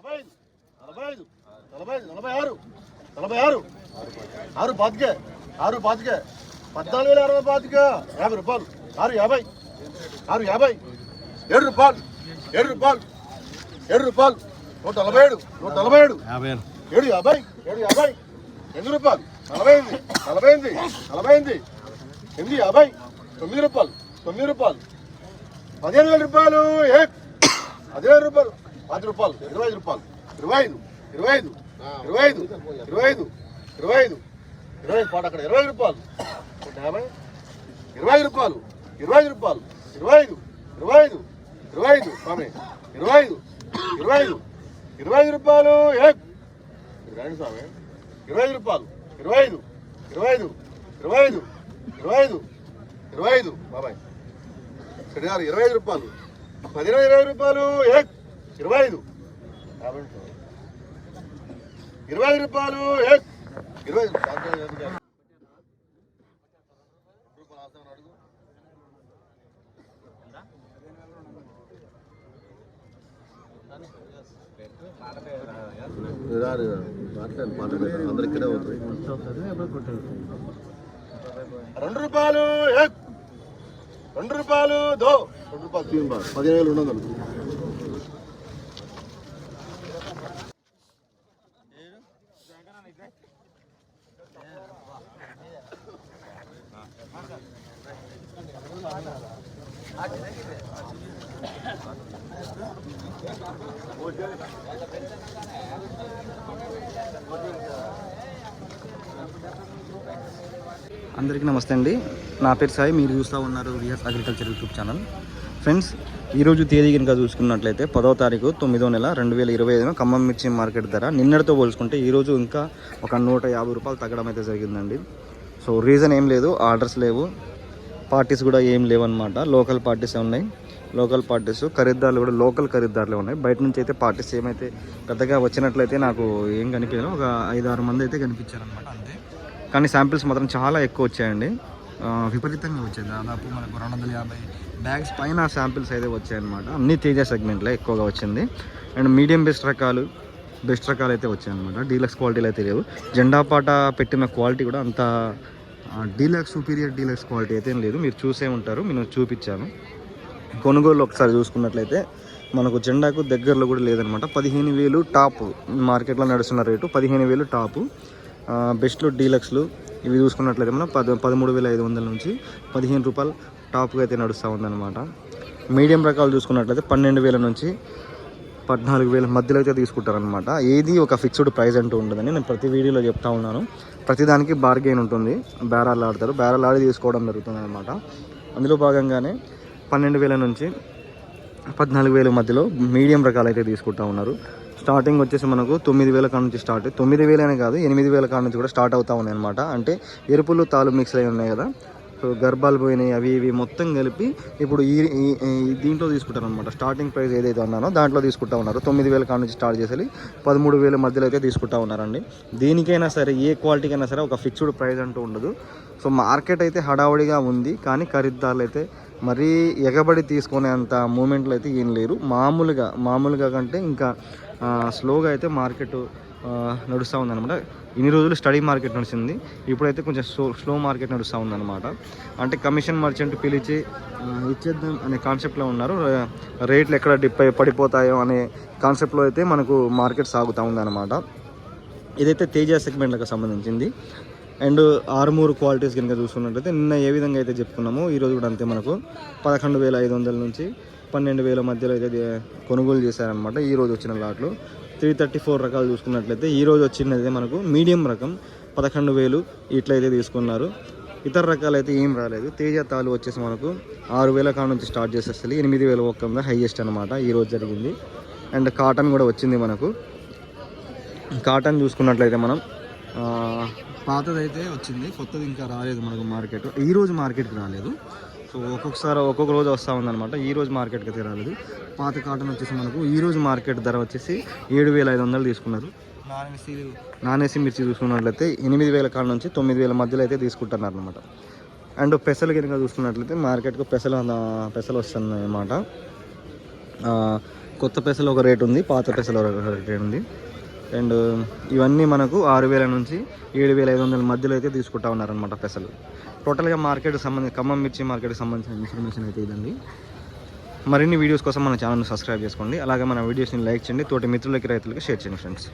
నలభై ఐదు. నలభై ఐదు. నలభై ఐదు. నలభై ఆరు. నలభై ఆరు. ఆరు పాతికే ఆరు పాతికే పద్నాలుగు వేల అరవై పాతిక యాభై రూపాయలు. ఆరు యాభై. ఆరు యాభై. ఏడు రూపాయలు. ఏడు రూపాయలు. ఏడు రూపాయలు. నూట నలభై ఏడు. నూట నలభై ఏడు. యాభై ఏడు. యాభై. ఏడు యాభై. ఎనిమిది రూపాయలు. నలభై ఎనిమిది. నలభై ఎనిమిది. నలభై ఎనిమిది. ఎనిమిది యాభై. తొమ్మిది రూపాయలు. తొమ్మిది రూపాయలు. పదిహేను వేల రూపాయలు. ఏ పదిహేను రూపాయలు. పది రూపాయలు ఇరవై ఐదు రూపాయలు ఇరవై ఐదు ఇరవై ఐదు ఇరవై ఐదు ఇరవై ఐదు ఇరవై ఐదు ఇరవై ఐదు పాట అక్కడ ఇరవై రూపాయలు యాభై ఇరవై ఐదు రూపాయలు ఇరవై ఐదు రూపాయలు ఇరవై ఐదు ఇరవై ఐదు ఇరవై ఐదు స్వామి ఇరవై ఐదు ఇరవై ఐదు ఇరవై ఐదు రూపాయలు ఏ రండి స్వామి ఇరవై ఐదు రూపాయలు ఇరవై ఐదు ఇరవై ఐదు ఇరవై ఐదు ఇరవై ఐదు ఇరవై ఐదు బాబాయ్ సరే గారు ఇరవై ఐదు రూపాయలు పదిహేను ఇరవై రూపాయలు ఏ ఇరవై ఐదు. ఇరవై ఐదు రూపాయలు ఇరవై రెండు రూపాయలు రెండు రూపాయలు దో. రెండు రూపాయలు. పదిహేను వేలు ఉండదు. అందరికీ నమస్తే అండి. నా పేరు సాయి మీరు చూస్తూ ఉన్నారు VS agriculture YouTube channel. Friends ఈరోజు తేదీ కనుక చూసుకున్నట్లయితే పదో తారీఖు తొమ్మిదో నెల రెండు వేల ఇరవై ఐదున ఖమ్మం మిర్చి మార్కెట్ ధర నిన్నటితో పోల్చుకుంటే ఈరోజు ఇంకా ఒక నూట యాభై రూపాయలు తగ్గడం అయితే జరిగిందండి. సో రీజన్ ఏం లేదు ఆర్డర్స్ లేవు. పార్టీస్ కూడా ఏం లేవన్నమాట. లోకల్ పార్టీస్ ఉన్నాయి. లోకల్ పార్టీస్ ఖరీదారులు కూడా లోకల్ ఖరీదారులే ఉన్నాయి. బయట నుంచి అయితే పార్టీస్ ఏమైతే పెద్దగా వచ్చినట్లయితే నాకు ఏం కనిపించలేదు. ఒక ఐదు ఆరు మంది అయితే కనిపించారనమాట అంతే. కానీ శాంపిల్స్ మాత్రం చాలా ఎక్కువ వచ్చాయండి. విపరీతంగా వచ్చాయి. దాదాపు మనకు రెండు వందల యాభై బ్యాగ్స్ పైన శాంపిల్స్ అయితే వచ్చాయన్నమాట. అన్ని తేజ సెగ్మెంట్లో ఎక్కువగా వచ్చింది. అండ్ మీడియం బెస్ట్ రకాలు బెస్ట్ రకాలు అయితే వచ్చాయన్నమాట. డీలక్స్ క్వాలిటీలు అయితే లేవు. జెండా పాట పెట్టిన క్వాలిటీ కూడా అంత డీలక్స్ సుపీరియర్ డీలక్స్ క్వాలిటీ అయితే లేదు. మీరు చూసే ఉంటారు. నేను చూపించాను. కొనుగోలు ఒకసారి చూసుకున్నట్లయితే మనకు జెండాకు దగ్గరలో కూడా లేదనమాట. పదిహేను వేలు టాప్ మార్కెట్లో నడుస్తున్న రేటు పదిహేను వేలు టాపు. బెస్ట్లు డీలక్స్లు ఇవి చూసుకున్నట్లయితే మనం పద పదమూడు వేల ఐదు వందల నుంచి పదిహేను రూపాయలు టాప్గా అయితే నడుస్తూ ఉందన్నమాట. మీడియం రకాలు చూసుకున్నట్లయితే పన్నెండు వేల నుంచి పద్నాలుగు వేల మధ్యలో అయితే తీసుకుంటారనమాట ఏది ఒక ఫిక్స్డ్ ప్రైస్ అంటూ ఉండదని నేను ప్రతి వీడియోలో చెప్తా ఉన్నాను. ప్రతిదానికి బార్గెయిన్ ఉంటుంది. బేరాలు ఆడతారు. బేరాలు ఆడి తీసుకోవడం జరుగుతుంది అనమాట అందులో భాగంగానే పన్నెండు వేల నుంచి పద్నాలుగు వేల మధ్యలో మీడియం రకాలు అయితే తీసుకుంటా ఉన్నారు. స్టార్టింగ్ వచ్చేసి మనకు తొమ్మిది వేల కాడ నుంచి స్టార్ట్ తొమ్మిది వేలనే కాదు ఎనిమిది వేల కాడ నుంచి కూడా స్టార్ట్ అవుతా ఉన్నాయి అనమాట అంటే ఎరుపులు తాలు మిక్స్ అయి ఉన్నాయి కదా. గర్భాలు పోయినాయి అవి ఇవి మొత్తం కలిపి ఇప్పుడు ఈ దీంట్లో తీసుకుంటారు అనమాట స్టార్టింగ్ ప్రైస్ ఏదైతే ఉన్నానో దాంట్లో తీసుకుంటా ఉన్నారు. తొమ్మిది వేల కాడ నుంచి స్టార్ట్ చేసి పదమూడు వేల మధ్యలో అయితే తీసుకుంటా ఉన్నారండి. దేనికైనా సరే ఏ క్వాలిటీకైనా సరే ఒక ఫిక్స్డ్ ప్రైస్ అంటూ ఉండదు. సో మార్కెట్ అయితే హడావుడిగా ఉంది కానీ ఖరీదారులు అయితే మరీ ఎగబడి తీసుకునేంత మూమెంట్లు అయితే ఏం లేరు. మామూలుగా మామూలుగా కంటే ఇంకా స్లోగా అయితే మార్కెట్ నడుస్తూ ఉందన్నమాట ఇన్ని రోజులు స్టడీ మార్కెట్ నడిచింది. ఇప్పుడైతే కొంచెం స్లో స్లో మార్కెట్ నడుస్తూ ఉందన్నమాట అంటే కమిషన్ మర్చెంట్ పిలిచి ఇచ్చేద్దాం అనే కాన్సెప్ట్లో ఉన్నారు. రేట్లు ఎక్కడ డిప్ అయి పడిపోతాయో అనే కాన్సెప్ట్లో అయితే మనకు మార్కెట్ సాగుతూ ఉందన్నమాట. ఇదైతే తేజ సెగ్మెంట్లకు సంబంధించింది. అండ్ ఆరుమూరు క్వాలిటీస్ కనుక చూసుకున్నట్లయితే నిన్న ఏ విధంగా అయితే చెప్పుకున్నామో ఈరోజు కూడా అంతే మనకు. పదకొండు వేల ఐదు వందల నుంచి పన్నెండు వేల మధ్యలో అయితే కొనుగోలు చేశారనమాట ఈ రోజు వచ్చిన లాట్లు. త్రీ థర్టీ ఫోర్ రకాలు చూసుకున్నట్లయితే ఈ రోజు వచ్చినది మనకు మీడియం రకం పదకొండు వేలు ఇట్లయితే తీసుకున్నారు. ఇతర రకాలు అయితే ఏం రాలేదు. తేజ తాలు వచ్చేసి మనకు ఆరు వేల కాడ నుంచి స్టార్ట్ చేసేస్తుంది. ఎనిమిది వేల ఒక్క హైయెస్ట్ అనమాట ఈ రోజు జరిగింది. అండ్ కాటన్ కూడా వచ్చింది మనకు. కాటన్ చూసుకున్నట్లయితే మనం పాతదైతే వచ్చింది. కొత్తది ఇంకా రాలేదు మనకు మార్కెట్. ఈ రోజు మార్కెట్కి రాలేదు. సో ఒక్కొక్కసారి ఒక్కొక్క రోజు వస్తూ ఉందన్నమాట. ఈ రోజు మార్కెట్కి అయితే రాలేదు. పాత కాటన్ వచ్చేసి మనకు ఈ రోజు మార్కెట్ ధర వచ్చేసి ఏడు వేల ఐదు వందలు తీసుకున్నారు. నాన్ ఏసీ మిర్చి చూసుకున్నట్లయితే ఎనిమిది వేల కాడ నుంచి తొమ్మిది వేల మధ్యలో అయితే తీసుకుంటున్నారు అనమాట అండ్ పెసలు కనుక చూసుకున్నట్లయితే మార్కెట్కు పెసలు పెసలు వస్తున్నాయి అన్నమాట కొత్త పెసలు ఒక రేట్ ఉంది పాత పెసలు ఒక రేట్ ఉంది. అండ్ ఇవన్నీ మనకు ఆరు వేల నుంచి ఏడు వేల ఐదు వందల మధ్యలో అయితే తీసుకుంటా ఉన్నారనమాట పెసలు. టోటల్గా మార్కెట్ సంబంధించి ఖమ్మం మిర్చి మార్కెట్కి సంబంధించిన ఇన్ఫర్మేషన్ అయితే ఇదండి. మరిన్ని వీడియోస్ కోసం మన ఛానల్ని సబ్స్క్రైబ్ చేసుకోండి. అలాగే మన వీడియోస్ని లైక్ చేయండి. తోటి మిత్రులకి రైతులకి షేర్ చేయండి ఫ్రెండ్స్.